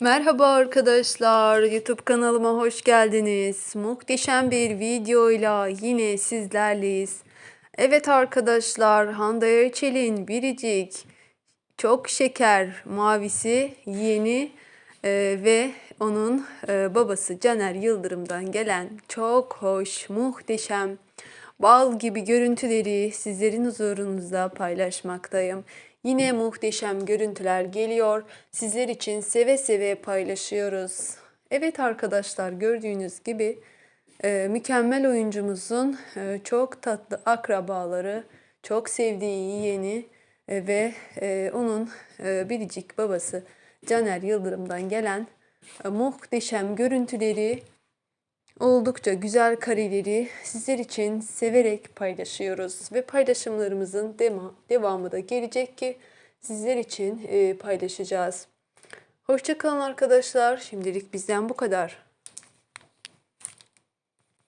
Merhaba arkadaşlar, YouTube kanalıma hoş geldiniz. Muhteşem bir videoyla yine sizlerleyiz. Evet arkadaşlar, Hande Erçel'in biricik, çok şeker mavisi yeni e, ve onun e, babası Caner Yıldırım'dan gelen çok hoş, muhteşem, bal gibi görüntüleri sizlerin huzurunuzda paylaşmaktayım. Yine muhteşem görüntüler geliyor. Sizler için seve seve paylaşıyoruz. Evet arkadaşlar gördüğünüz gibi e, mükemmel oyuncumuzun e, çok tatlı akrabaları, çok sevdiği yeğeni e, ve onun biricik babası Caner Yıldırım'dan gelen muhteşem görüntüleri oldukça güzel kareleri sizler için severek paylaşıyoruz ve paylaşımlarımızın devamı da gelecek ki sizler için e, paylaşacağız. Hoşçakalın arkadaşlar. Şimdilik bizden bu kadar.